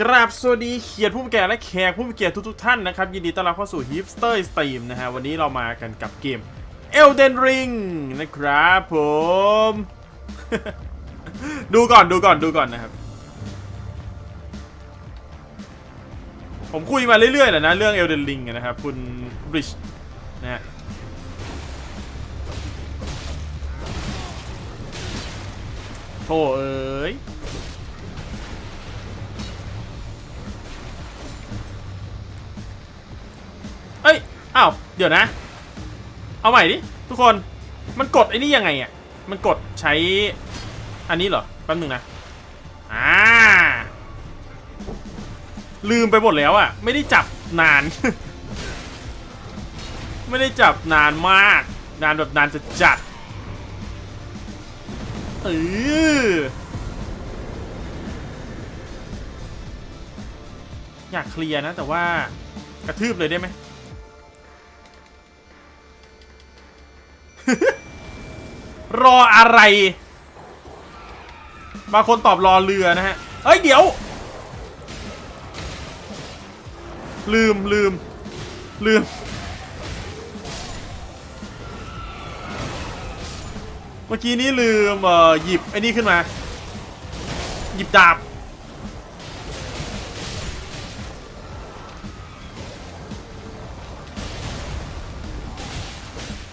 กราบสวัสดีเขียดผู้มีเกียรติและแขกผู้มีเกียรติทุกๆท่านนะครับ ยินดีต้อนรับเข้าสู่ Hipster Stream นะฮะ วันนี้เรามากันกับเกม Elden Ring นะครับผม ดูก่อนดูก่อนดูก่อนนะครับ ผมคุยมาเรื่อยๆแหละนะ เรื่อง Elden Ring นะครับ คุณ Bridge นะฮะโธ่เอ้ย อ้าวเดี๋ยวนะ เอาใหม่ดิทุกคนมันกดไอ้นี่ยังไงอะมันกดใช้อันนี้เหรอแป๊บนึงนะอ่าลืมไปหมดแล้วอะ ไม่ได้จับนาน ไม่ได้จับนานมาก นานแบบนานจะจัดเอออยากเคลียร์นะ แต่ว่ากระทืบเลยได้ไหม รออะไร บางคนตอบรอเรือนะฮะ เฮ้ย เดี๋ยว ลืมลืม ลืม เมื่อกี้นี้ลืม เอ่อ หยิบ ไอ้นี่ขึ้นมา หยิบดาบ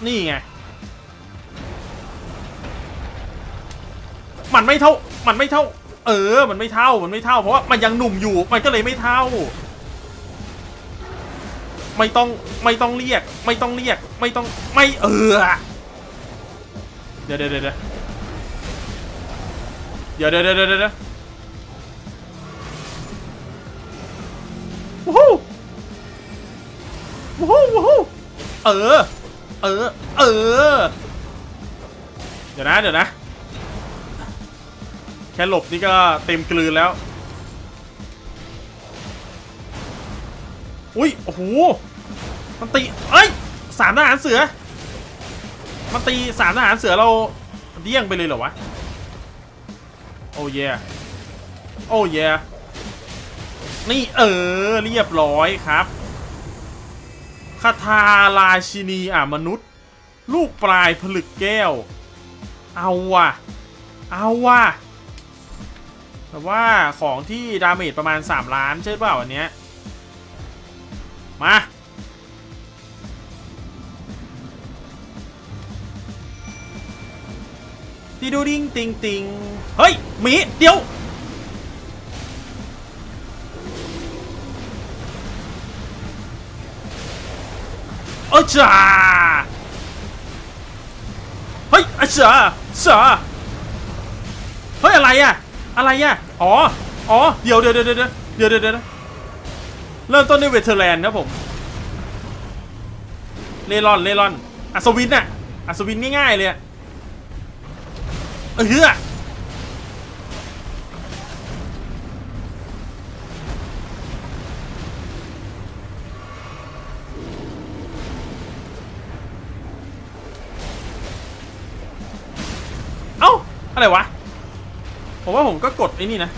นี่ไง มันไม่เท่า มันไม่เท่า เออ มันไม่เท่า มันไม่เท่า เพราะว่ามันยังหนุ่มอยู่ มันก็เลยไม่เท่า ไม่ต้อง ไม่ต้องเรียก ไม่ต้องเรียก ไม่ต้อง ไม่เออ เดี๋ยวเดี๋ยวเดี๋ยวเดี๋ยวเดี๋ยวเดี๋ยวเดี๋ยววู้ฮู้วู้ฮู้วู้ฮู้เออ เออ เออ เดี๋ยวนะ เดี๋ยวนะ แค่หลบนี่ก็เต็มกลืนแล้ว อุ้ย โอ้โห มันตี เอ้ยสามทหารเสือ มันตีสามทหารเสือเราเดี้ยงไปเลยเหรอวะ โอ้เยโอ้เยนี่เออ เรียบร้อยครับคาทาราชินีอะมนุษย์ ลูกปลายผลึกแก้ว เอาว่ะ เอาว่ะ แต่ว่าของที่ดาเมจประมาณ 3 ล้านใช่เปล่าอันเนี้ยมาตีดูดิงติงติงเฮ้ยหมีเดี๋ยว เออจ้าเฮ้ยอจ้าจ้าเฮ้ย อะไรอะ อะไรอะอ๋อ อ๋อ เดี๋ยวเดี๋ยวเดี๋ยวเดี๋ยวเดี๋ยวเดี๋ยวเริ่มต้นด้วยเวเทอร์แลนด์นะผม เลรอน เลรอน อัศวินน่ะ อัศวินง่ายๆเลยอะเออเฮือเอ้า อะไรวะ ผมว่าผมก็กดไอ้นี่นะ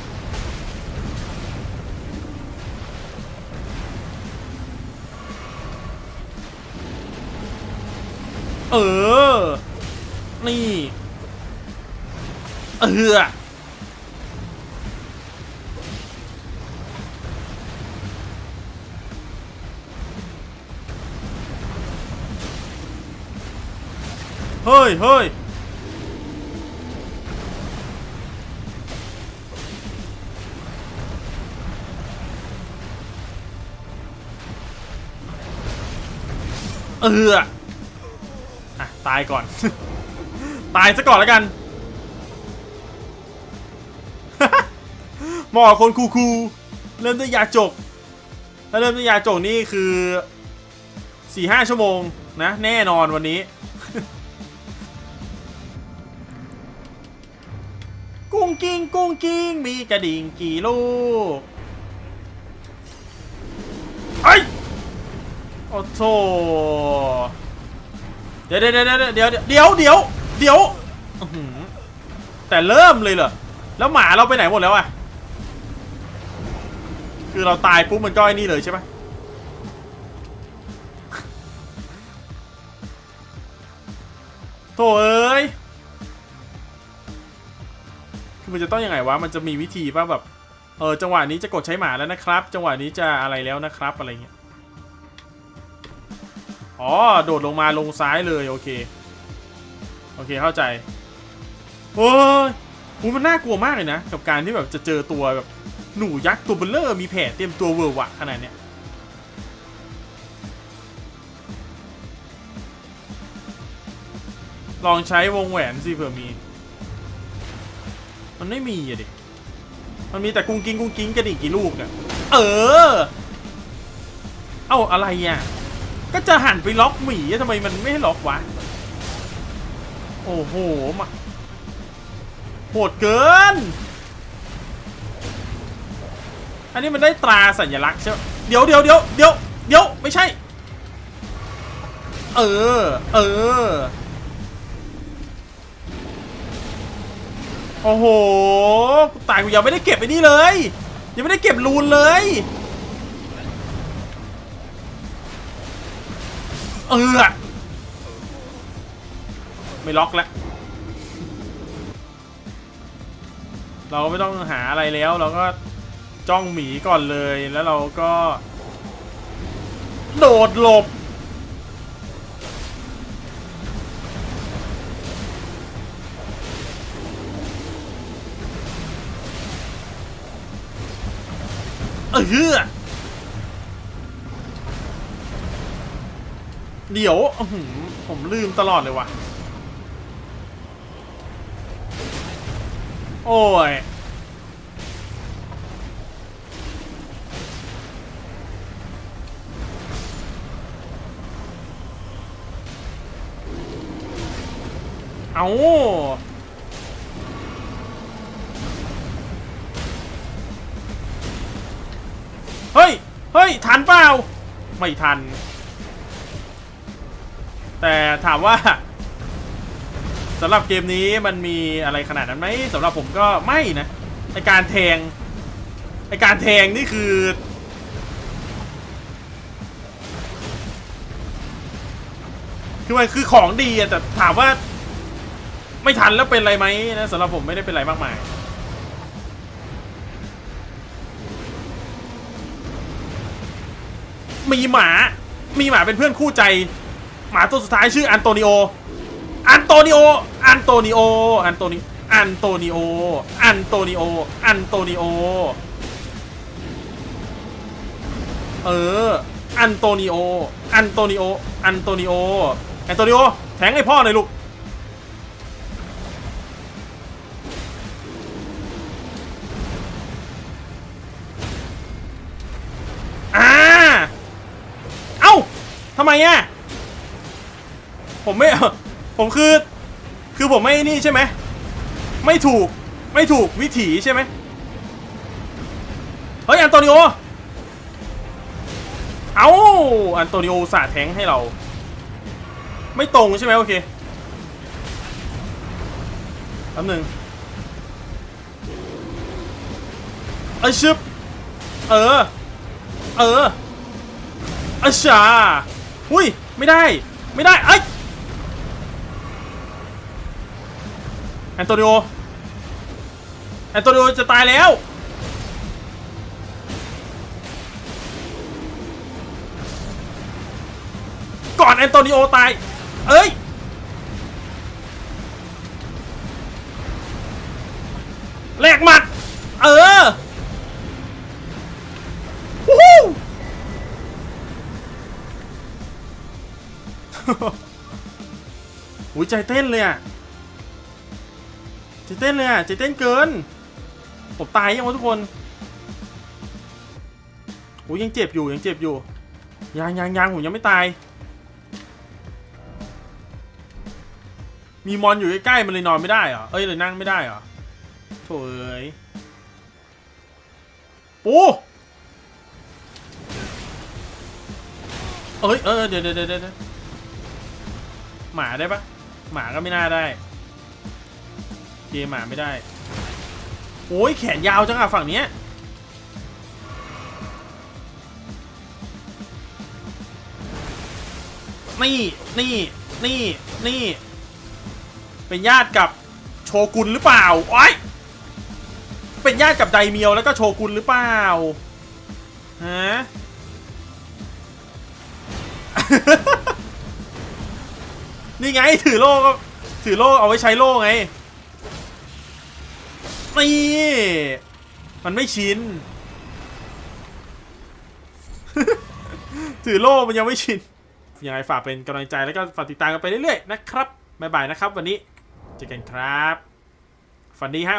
เออ นี่ เออเฮ้ยเฮ้ย เอออะตายก่อน ตายซะก่อนแล้วกันหมาะกับคนคูคูเริ่มด้วยยาจก ถ้าเริ่มด้วยยาจกนี่คือสี่ห้าชั่วโมงนะ แน่นอนวันนี้ กุ้งกิ้งกุ้งกิ้งมีกระดิ่งกี่ลูกไอ้ อ้โธ่เดี๋ยวเดี๋ยวเดี๋ยวเดี๋ยวเดี๋ยวเดี๋ยวเดี๋ยวแต่เริ่มเลยเหรอ แล้วหมาเราไปไหนหมดแล้วอะคือเราตายปุ๊บมันก็ไอ้นี่เลยใช่ปะโถเอ้ย คือมันจะต้องยังไงวะ มันจะมีวิธีป่ะแบบ เออจังหวะนี้จะกดใช้หมาแล้วนะครับ จังหวะนี้จะอะไรแล้วนะครับอะไรเงี้ย อ๋อ โดดลงมาลงซ้ายเลยโอเค โอเคเข้าใจโอ้ยหูมันน่ากลัวมากเลยนะ กับการที่แบบจะเจอตัวแบบหนูยักษ์ตัวเบลเลอร์มีแผลเตรียมตัวเวอร์วะขนาดเนี้ยลองใช้วงแหวนสิเผื่อมี มันไม่มีอะดิ มันมีแต่กุ้งกิ้งกุ้งกิ้งกระดิ่งกี่ลูกอะเออ เอ้าอะไรอะ ก็จะหันไปล็อกหมีทำไมมันไม่ให้ล็อกวะ โอ้โหมาโหดเกิน อันนี้มันได้ตราสัญลักษณ์ใช่ไหมเดี๋ยวเดี๋ยวเดี๋ยวเดี๋ยวเดี๋ยวไม่ใช่ เออ เออ โอ้โหตายกูยังไม่ได้เก็บไอ้นี่เลย ยังไม่ได้เก็บรูนเลย เออไม่ล็อกแล้ว เราไม่ต้องหาอะไรแล้ว เราก็จ้องหมีก่อนเลยแล้วเราก็ โดดหลบ เออ เดี๋ยวผมลืมตลอดเลยว่ะ โอ้ย เอาเฮ้ย เฮ้ย ทันเปล่า ไม่ทัน แต่ถามว่าสำหรับเกมนี้มันมีอะไรขนาดนั้นไหมสำหรับผมก็ไม่นะไอการแทงไอการแทงนี่คือคือมันคือของดีอะแต่ถามว่า ไม่ทันแล้วเป็นไรไหมนะสำหรับผมไม่ได้เป็นไรมากมายมีหมา มีหมาเป็นเพื่อนคู่ใจ หมาตัวสุดท้ายชื่ออันโตนิโอ อันโตนิโอ อันโตนิโอ อันโตนิอันโตนิโอ อันโตนิโอ อันโตนิโอ เออ อันโตนิโอ อันโตนิโอ อันโตนิโอ อันโตนิโอ แทงให้พ่อหน่อยลูก อ่า เอ้าทำไมอะ ผมไม่ผมคือ คือผมไม่นี่ใช่ไหมไม่ถูกไม่ถูกวิถีใช่ไหมเฮ้ยอันโตนิโอเอาอันโตนิโอสาดแทงให้เรา ไม่ตรงใช่ไหมโอเคแป๊บหนึ่งเอ้ยชึบเออ เอออาชาอุ้ย ไม่ได้ ไม่ได้ไอ้ แอนโตนิโอแอนโตนิโอจะตายแล้ว ก่อนแอนโตนิโอตาย เอ้ยแหลกหมัด เออวู้ฮู้อุ้ยใจเต้นเลยอะ ใจเต้นเลยอะใจเต้นเกิน ผมตายยังวะทุกคนอุ้ยยังเจ็บอยู่ยังเจ็บอยู่ ยังยังยังผมยังไม่ตาย มีมอนอยู่ใกล้ๆมันเลยนอนไม่ได้เหรอ เอ้ยเลยนั่งไม่ได้เหรอโถ่เอ้ยปูเอ้ยเออเดี๋ยวเดี๋ยวเดี๋ยวหมาได้ปะหมาก็ไม่น่าได้ เจมาไม่ได้ โอ้ยแขนยาวจังอะฝั่งเนี้ยนี่นี่นี่นี่ เป็นญาติกับโชกุนหรือเปล่าโอ้ยเป็นญาติกับไดเมียวแล้วก็โชกุนหรือเปล่าฮะนี่ไงถือโล่ถือโล่เอาไว้ใช้โล่ไง นี่มันไม่ชิน ถือโล่มันยังไม่ชิน ยังไงฝากเป็นกำลังใจแล้วก็ฝากติดตามกันไปเรื่อยๆนะครับ บ๊ายบายนะครับวันนี้ เจอกันครับ ฝันดีฮะ